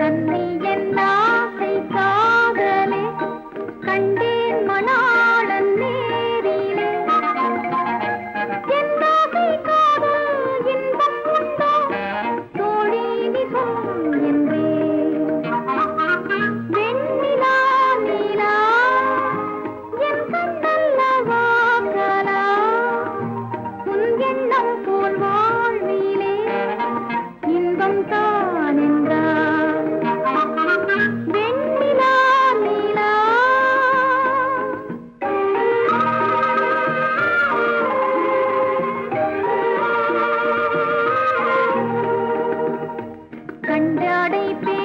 கண்ணை என் ஆசை காதலே கண்டேன் மணாளன் நேரிலே. என் ஆசை காதல் இன்பம் உண்டோ? தோழி மிகவும் என்றே. வெண்ணிலா நீலா போல் வாழ்விலே இன்பம் தான் கண்டாடை பே